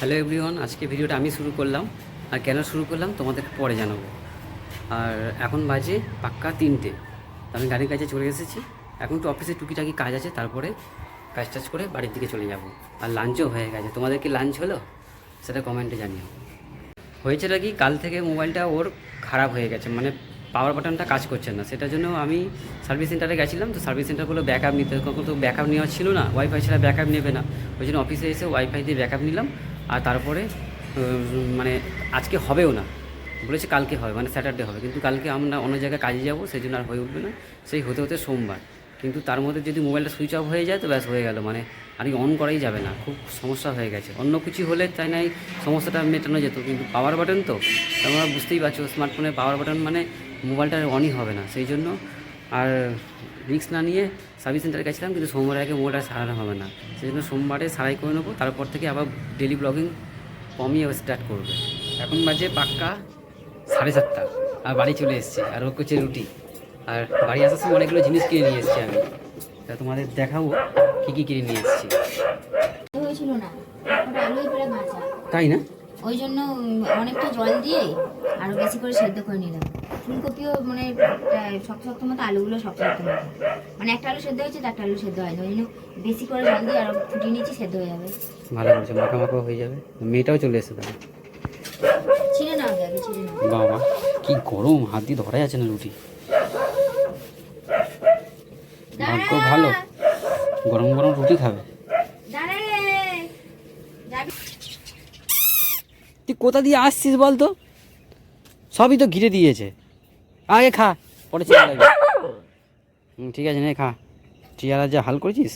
Hello everyone, আজকে ভিডিওটা আমি শুরু করলাম। আর কেন শুরু করলাম? তোমাদের পরে জানাব। আর এখন বাজে পাক্কা তিনটে। আমি গাড়ির কাছে চলে এসেছি। এখন একটু অফিসে টুকিটাকি কাজ আছে, তারপরে কাজ টাজ করে বাড়ির দিকে চলে যাব। আর লাঞ্চও হয়ে গেছে। তোমাদের কি লাঞ্চ হলো? সেটা কমেন্টে জানিও। হয়েছেটা কি কাল থেকে মোবাইলটা ওর খারাপ হয়ে গেছে। মানে পাওয়ার বাটনটা কাজ করছে না। সেটার জন্য আমি সার্ভিস সেন্টারে গেছিলাম। তো সার্ভিস সেন্টারগুলো ব্যাকআপ নিতে কখন তো ব্যাকআপ নেওয়া ছিল না। ওয়াইফাই ছাড়া ব্যাকআপ নেবে না। ওই জন্য অফিসে এসে ওয়াইফাই দিয়ে ব্যাকআপ নিলাম। আর তারপরে মানে আজকে হবেও না। বলেছে কালকে হবে মানে স্যাটারডে হবে। কিন্তু কালকে আমরা অন্য জায়গায় কাজে যাব সেই জন্য আর হয়ে উঠবে না। সেই হতে হতে সোমবার। কিন্তু তার মধ্যে যদি মোবাইলটা সুইচ অফ হয়ে যায়, তো ব্যাস হয়ে গেল। মানে আর কি অন করাই যাবে না। খুব সমস্যা হয়ে গেছে। অন্য কিছু হলে তাই নাই, সমস্যাটা মেটানো যেত। কিন্তু পাওয়ার বাটন তো, তোমরা বুঝতেই পারছ স্মার্টফোনের পাওয়ার বাটন মানে মোবাইলটা অনই হবে না। সেই জন্য আর রিক্স না নিয়ে সার্ভিস সেন্টারে গেছিলাম কিন্তু সোমবার আগে মোবাইলটা সারানো হবে না। সেই জন্য সোমবারে সারাই করে নেব তারপর থেকে আবার ডেলি ব্লগিং কমই আবার স্টার্ট করবে। এখন বাজে পাক্কা সাড়ে সাতটা আর বাড়ি চলে এসেছি আর ও করছে রুটি। আর বাড়ি আসার সময় অনেকগুলো জিনিস কিনে নিয়ে এসেছি আমি। তা তোমাদের দেখাবো কী কী কিনে নিয়ে এসেছি। তাই না? ওই জন্য অনেকটা জল দিয়ে আরও বেশি করে সেদ্ধ করে নিলাম। ফুলকপিও মানে শক্ত শক্ত মতো আলুগুলো শক্ত শক্ত মতো। মানে একটা আলু সেদ্ধ হয়েছে একটা আলু সেদ্ধ হয়নি ওই জন্য বেশি করে জল দিয়ে আরও ফুটিয়ে নিচ্ছি সেদ্ধ হয়ে যাবে। ভালো করেছে মাখা মাখা হয়ে যাবে। মেয়েটাও চলে এসে তাহলে। ছিঁড়ে নাও আগে ছিঁড়ে বাবা কি গরম হাত দিয়ে ধরা যাচ্ছে না রুটি। ভাগ্য ভালো। গরম গরম রুটি খাবে। তুই কোথা দিয়ে আসছিস বল তো সবই তো ঘিরে দিয়েছে। আগে খা পরে লাগবে হুম ঠিক আছে নে খা। চেয়ার যা হাল করেছিস?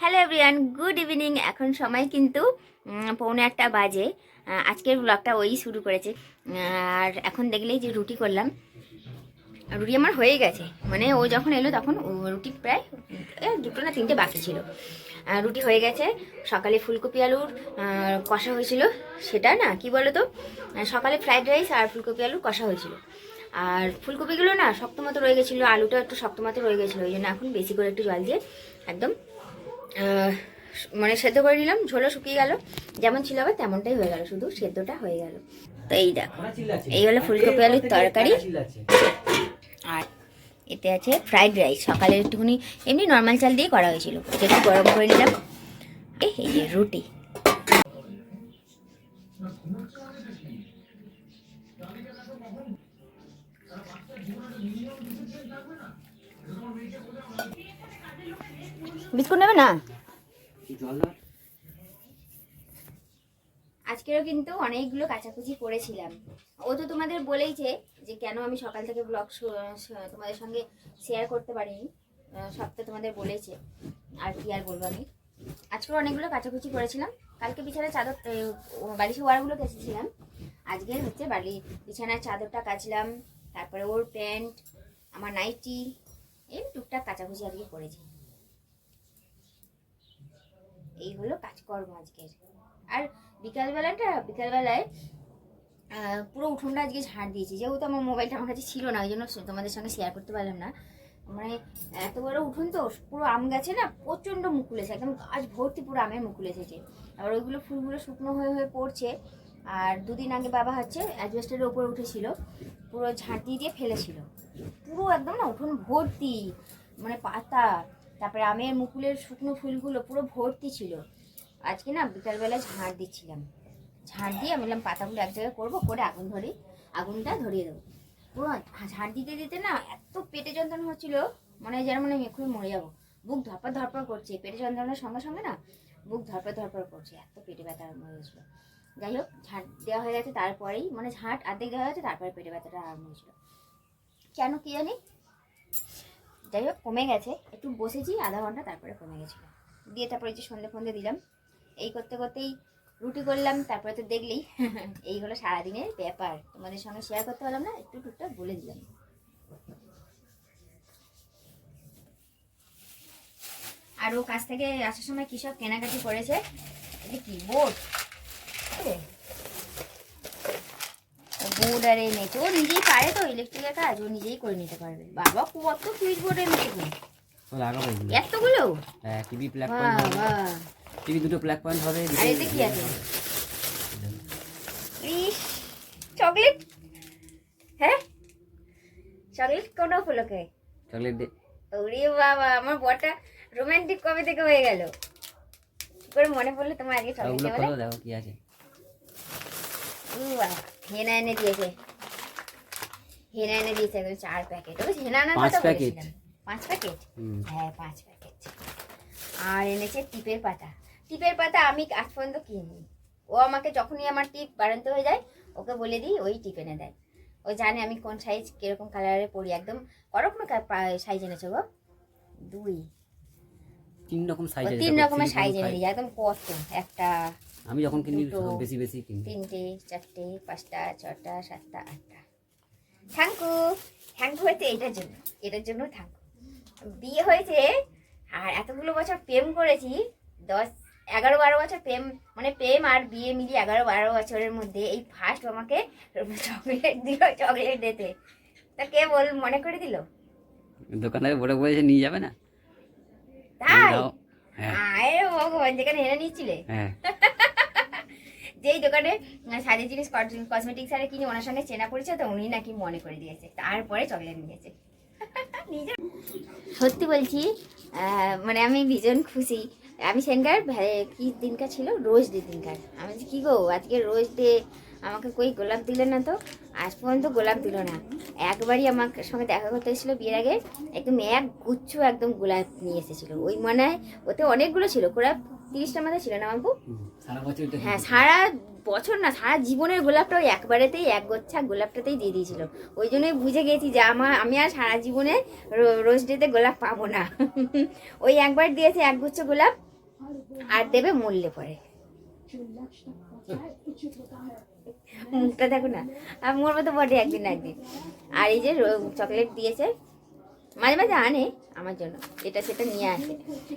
হ্যালো এভরিওয়ান গুড ইভিনিং এখন সময় কিন্তু পৌনে একটা বাজে। আজকের ব্লগটা ওই শুরু করেছে। আর এখন দেখলেই যে রুটি করলাম। রুটি আমার হয়ে গেছে। মানে ও যখন এলো তখন রুটি প্রায় দুটো না তিনটে বাকি ছিল। রুটি হয়ে গেছে। সকালে ফুলকপি আলুর কষা হয়েছিল। সেটা না, কি বলো তো সকালে ফ্রাইড রাইস আর ফুলকপি আলুর কষা হয়েছিল। আর ফুলকপিগুলো না শক্ত মতো রয়ে গেছিল, আলুটা একটু শক্ত মতো রয়ে গেছিল, ওই জন্য এখন বেশি করে একটু জল দিয়ে একদম মানে সেদ্ধ করে নিলাম। ঝোলও শুকিয়ে গেল। যেমন ছিল আবার তেমনটাই হয়ে গেল, শুধু সেদ্ধটা হয়ে গেল। তো এই দেখো, এই হলো ফুলকপি আলুর তরকারি। আর এতে আছে ফ্রাইড রাইস সকালে একটুখানি এমনি নর্মাল চাল দিয়ে করা হয়েছিল। এটা একটু গরম করে নিলাম। এ এই যে রুটি। বিস্কুট নেবে না? জল। আজকেরও কিন্তু অনেকগুলো কাচাকুচি করেছিলাম। ও তো তোমাদের বলেইছে যে কেন আমি সকাল থেকে ব্লগ তোমাদের সঙ্গে শেয়ার করতে পারিনি। সবটা তোমাদের বলেছে আর কি আর বলব আমি? আজকেও অনেকগুলো কাচাকুচি করেছিলাম। কালকে বিছানার চাদর বালিশের ওয়ারগুলো কেচেছিলাম। আজকে হচ্ছে বালি, বিছানার চাদরটা কাচলাম, তারপরে ওর প্যান্ট, আমার নাইটি, এই টুকটাক কাচাকুচি আজকে করেছি। এই হলো কাজকর্ম আজকের। আর বিকালবেলাটা, বিকালবেলায় পুরো উঠোনটা আজকে ঝাড় দিয়েছি। যেহেতু আমার মোবাইলটা আমার কাছে ছিল না, ওই জন্য তোমাদের সঙ্গে শেয়ার করতে পারলাম না। মানে এত বড় উঠোন তো, পুরো আম গাছে না প্রচণ্ড মুকুল এসে একদম গাছ ভর্তি পুরো আমের মুকুল এসেছে। আবার ওইগুলো ফুলগুলো শুকনো হয়ে হয়ে পড়ছে, আর দুদিন আগে বাবা হচ্ছে অ্যাডভেস্টারের ওপরে উঠেছিল, পুরো ঝাঁট দিয়ে ফেলেছিল। পুরো একদম না উঠোন ভর্তি মানে পাতা, তারপরে আমের মুকুলের শুকনো ফুলগুলো পুরো ভর্তি ছিল। আজকে না বিকালবেলায় ঝাড় দিচ্ছিলাম। ঝাড় দিয়ে আমি বললাম, পাতাগুলো এক জায়গায় করব, করে আগুন ধরে, আগুনটা ধরিয়ে দেবো। পুরো ঝাড় দিতে দিতে না এত পেটে যন্ত্রণা হচ্ছিল, মনে হয় যেন মনে হয় এক্ষুনি মরে যাব। বুক ধরপর ধরপর করছে, পেটে যন্ত্রণার সঙ্গে সঙ্গে না বুক ধরপর ধরপর করছে, এত পেটে ব্যথা আরম্ভ হয়ে গেছিল। যাই হোক, ঝাঁট দেওয়া হয়ে গেছে, তারপরেই মানে ঝাঁট আর্ধেক দেওয়া হয়েছে, তারপরে পেটে ব্যথাটা আরম্ভ হয়েছিল। কেন কি জানি? যাই হোক, কমে গেছে, একটু বসেছি, আধা ঘণ্টা, তারপরে কমে গেছিল। দিয়ে তারপরে যে সন্ধে ফন্দে দিলাম। এই করতে করতেই রুটি করলাম তারপরে তো দেখলেই এই হলো সারাদিনের ব্যাপার। তোমাদের সঙ্গে শেয়ার করতে পারলাম না একটু টুকটাক বলে দিলাম। আর ও কাছ থেকে আসার সময় কী সব কেনাকাটি করেছে? এটা কি বোর্ড বোর্ড আর এনেছে ও নিজেই পারে তো ইলেকট্রিকের কাজ ও নিজেই করে নিতে পারবে। বাবা কত সুইচ বোর্ড এনেছে গো। ও লাগাবো। এগুলো এতগুলো? হ্যাঁ টিভি প্লাগ টিভি দুটো প্লাগ পয়েন্ট হবে আর এতে কি আছে। ইস চকলেট হ্যাঁ? চকলেট কোন উপলক্ষে চকলেট দে। ওরে বাবা আমার বরটা রোমান্টিক কবে থেকে হয়ে গেল? করে মনে পড়ল তোমার আগে চকলেট দেবে দেখো কি আছে। বাবা হেনা এনে দিয়েছে। হেনা এনে দিয়েছে একদম চার প্যাকেট ওই হেনা আনার পাঁচ কথা প্যাকেট। বলেছিলাম। পাঁচ প্যাকেট হ্যাঁ পাঁচ প্যাকেট আর এনেছে টিপের পাতা। টিপের পাতা আমি আজ পর্যন্ত কিনি ও আমাকে যখনই আমার টিপ বাড়াতে হয়ে যায় ওকে বলে দিই ওই টিপ এনে দেয়। ও জানে আমি কোন সাইজ কীরকম কালারে পরি একদম। করকম সাইজ এনেছো গো? দুই। তিন রকম সাইজ তিন রকমের সাইজ এনে। দিই একদম কত একটা আমি যখন কিনি। বেশি বেশি কিনি। তিনটে চারটে পাঁচটা ছটা সাতটা আটটা। থ্যাংকু থ্যাংকু হয়েছে এটার জন্য এটার জন্য থ্যাংকু বিয়ে হয়েছে আর এতগুলো বছর প্রেম করেছি দশ এগারো বারো বছর প্রেম মানে প্রেম আর বিয়ে মিলিয়ে এগারো বারো বছরের মধ্যে এই ফার্স্ট আমাকে চকলেট দিল চকলেট দিতে। তা কে বল মনে করে দিল? দোকানদার বলে বলেছে নিয়ে যাবে না? তাই? দাও। হ্যাঁ। আয় ভগবান যেখানে হেরে নিচ্ছিলে হ্যাঁ। যেই দোকানে সাজের জিনিস কসমেটিক্স আরে কিনে ওনার সঙ্গে চেনা পরিচয় তো উনি নাকি মনে করে দিয়েছে। তারপরে চকলেট নিয়েছে। সত্যি বলছি আহ, মানে আমি ভীষণ খুশি। আমি সেনকার কি দিনকার ছিল? রোজ ডে দিনকার। আমি কি গো আজকে রোজ ডে আমাকে কই গোলাপ দিলে না তো? আজ পর্যন্ত গোলাপ দিল না। একবারই আমার সঙ্গে দেখা করতে এসেছিল বিয়ের আগে একদম এক গুচ্ছ একদম গোলাপ নিয়ে এসেছিল। ওই মনে হয় ওতে অনেকগুলো ছিল গোলাপ তিরিশটা মতো ছিল না তো হ্যাঁ সারা বছর না সারা জীবনের গোলাপটা ওই একবারেতেই এক গোচ্ছা গোলাপটাতেই দিয়ে দিয়েছিল। ওই জন্যই বুঝে গেছি যে আমার আমি আর সারা জীবনে রোজ ডেতে গোলাপ পাবো না। ওই একবার দিয়েছে এক গুচ্ছ গোলাপ আর দেবে মূল্যে পরে। মুখটা দেখো না। আর মরবে তো বটে একদিন একদিন। আর এই যে চকলেট দিয়েছে, মাঝে মাঝে আনে আমার জন্য। এটা সেটা নিয়ে আসে।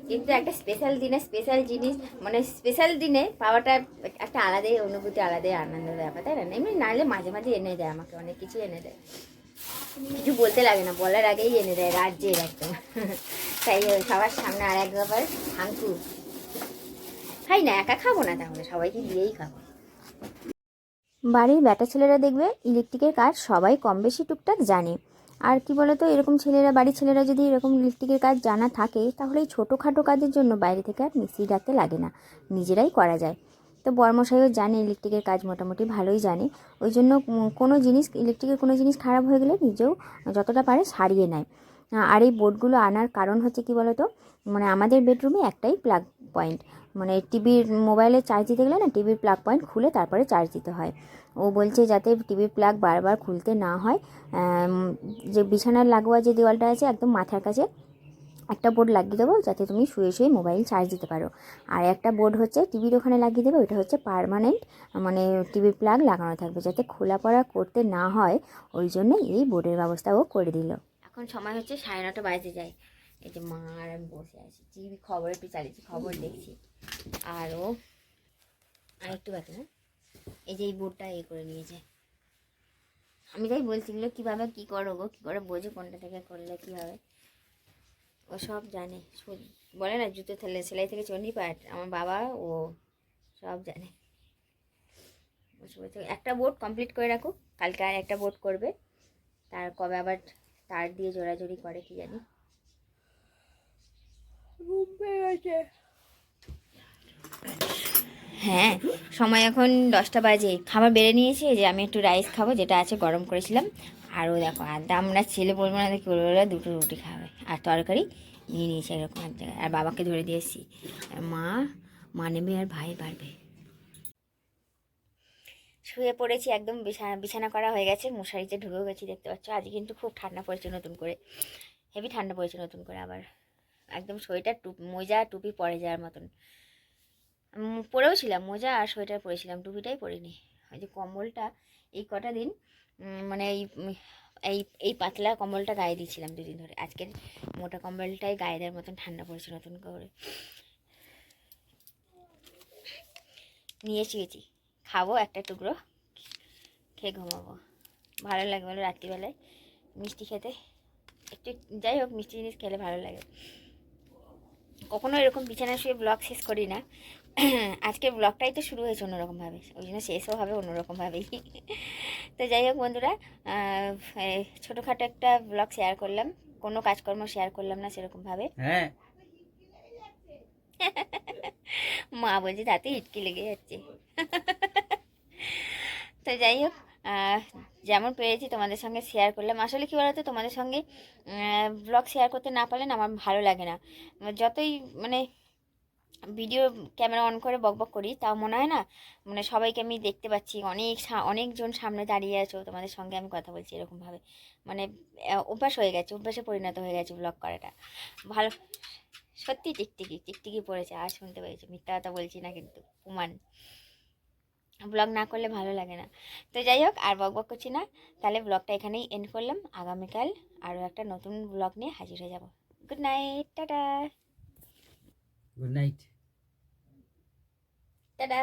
কিন্তু একটা স্পেশাল দিনে স্পেশাল জিনিস মানে স্পেশাল দিনে পাওয়াটা একটা আলাদাই অনুভূতি, আলাদাই আনন্দের ব্যাপার, তাই না? এমনি নাহলে মাঝে মাঝে এনে দেয় আমাকে, অনেক কিছু এনে দেয়। কিছু বলতে লাগে না, বলার আগেই এনে দেয়, রাজ্যের একদম। তাই সবার সামনে আর একবার থাঙ্কু খাই না, একা খাব না তাহলে, সবাইকে দিয়েই খাব। বাড়ির বেটা ছেলেরা দেখবে, ইলেকট্রিকের কাজ সবাই কম বেশি টুকটাক জানে। আর কি বলতো, এরকম ছেলেরা, বাড়ির ছেলেরা যদি এরকম ইলেকট্রিকের কাজ জানা থাকে, তাহলে এই ছোটোখাটো কাজের জন্য বাইরে থেকে আর মিস্ত্রি ডাকতে লাগে না। নিজেরাই করা যায়। তো বর্মশাইও জানে ইলেকট্রিকের কাজ মোটামুটি ভালোই জানে। ওই জন্য কোনো জিনিস, ইলেকট্রিকের কোনো জিনিস খারাপ হয়ে গেলে নিজেও যতটা পারে সারিয়ে নেয়। আর এই বোর্ডগুলো আনার কারণ হচ্ছে কি বলতো? মানে আমাদের বেডরুমে একটাই প্লাগ পয়েন্ট। মানে টিভির মোবাইলে চার্জ দিতে গেলে না টিভির প্লাগ পয়েন্ট খুলে তারপরে চার্জ দিতে হয়। ও বলছে যাতে টিভির প্লাগ বারবার খুলতে না হয়। যে বিছানার লাগোয়া যে দেওয়ালটা আছে একদম মাথার কাছে, একটা বোর্ড লাগিয়ে দেবো যাতে তুমি শুয়ে শুয়ে মোবাইল চার্জ দিতে পারো। আর একটা বোর্ড হচ্ছে টিভির ওখানে লাগিয়ে দেবে, ওইটা হচ্ছে পার্মানেন্ট মানে টিভির প্লাগ লাগানো থাকবে। যাতে খোলা পড়া করতে না হয়, ওই জন্য এই বোর্ডের ব্যবস্থা ও করে দিল। এখন সময় হচ্ছে সাড়ে নটা বাজতে যায়। এই যে মা আর আমি বসে আছি। টিভি খবর একটু চালিয়েছি খবর দেখছি। আর ও আর একটু বাকি না? এই যে এই বোর্ডটা এ করে নিয়েছে। আমি তাই বলছিগুলো কীভাবে কী করো গো? কী করে বোঝো? কোনটা থেকে করলে কী হবে? ও সব জানে। বলে না জুতো থেলে সেলাই থেকে চন্ডি পাট। আমার বাবা ও সব জানে। একটা বোর্ড কমপ্লিট করে রাখো কালকে আর একটা বোর্ড করবে। তার কবে আবার তার দিয়ে জোড়াজোড়ি করে কি জানি। হ্যাঁ সময় এখন দশটা বাজে। খাবার বেড়ে নিয়েছে যে আমি একটু রাইস খাব যেটা আছে গরম করেছিলাম। আরও দেখো আর আমরা ছেলে বলব না কি বলব দুটো রুটি খাবে। আর তরকারি নিয়ে নিয়েছি এরকম এক জায়গায়। আর বাবাকে ধরে দিয়েছি আর মা মা নেবে আর ভাই বাড়বে। শুয়ে পড়েছি, একদম বিছানা বিছানা করা হয়ে গেছে, মশারিতে ঢুকেও গেছি, দেখতে পাচ্ছ। আজ কিন্তু খুব ঠান্ডা পড়েছে নতুন করে, হেভি ঠান্ডা পড়েছে নতুন করে আবার। একদম সোয়েটার টুপ, মোজা, টুপি পরে যাওয়ার মতন। পরেও ছিলাম, মোজা আর সোয়েটার পরেছিলাম, টুপিটাই পরিনি। ওই যে কম্বলটা, এই কটা দিন মানে এই এই এই পাতলা কম্বলটা গায়ে দিয়েছিলাম দুদিন ধরে। আজকের মোটা কম্বলটাই গায়ে দেওয়ার মতন ঠান্ডা পড়েছে নতুন করে। নিয়ে শুয়েছি খাব একটা টুকরো, খেয়ে ঘুমাবো। ভালো লাগে বলো রাত্রিবেলায়। মিষ্টি খেতে। একটু যাই হোক, মিষ্টি জিনিস খেলে ভালো লাগে। কখনো এরকম বিছানা শুয়ে ব্লগ শেষ করি না। আজকের ব্লগটাই তো শুরু হয়েছে অন্যরকমভাবে। ওই জন্য শেষও হবে অন্যরকমভাবেই। তো যাই হোক বন্ধুরা ছোটোখাটো একটা ব্লগ শেয়ার করলাম। কোনো কাজকর্ম শেয়ার করলাম না সেরকমভাবে। হ্যাঁ। মা বলছে তাতে ইটকি লেগে যাচ্ছে। তো যাই হোক যেমন পেরেছি তোমাদের সঙ্গে শেয়ার করলাম। আসলে কী বলতো, তোমাদের সঙ্গে ব্লগ শেয়ার করতে না পারলে আমার ভালো লাগে না। যতই মানে ভিডিও ক্যামেরা অন করে বকবক করি, তাও মনে হয় না মানে সবাইকে আমি দেখতে পাচ্ছি। অনেক অনেকজন সামনে দাঁড়িয়ে আছো, তোমাদের সঙ্গে আমি কথা বলছি এরকমভাবে। মানে অভ্যাস হয়ে গেছে, অভ্যাসে পরিণত হয়ে গেছে ব্লগ করাটা। ভালো সত্যি টিকটিকি টিকটিকি পড়েছে আর শুনতে পেরেছি মিথ্যা কথা বলছি না কিন্তু প্রমাণ। ব্লগ না করলে ভালো লাগে না। তো যাই হোক আর বক বক করছি না। তাহলে ব্লগটা এখানেই এন্ড করলাম। আগামীকাল আরও একটা নতুন ব্লগ নিয়ে হাজির হয়ে যাব। Good night tata. Good night tata.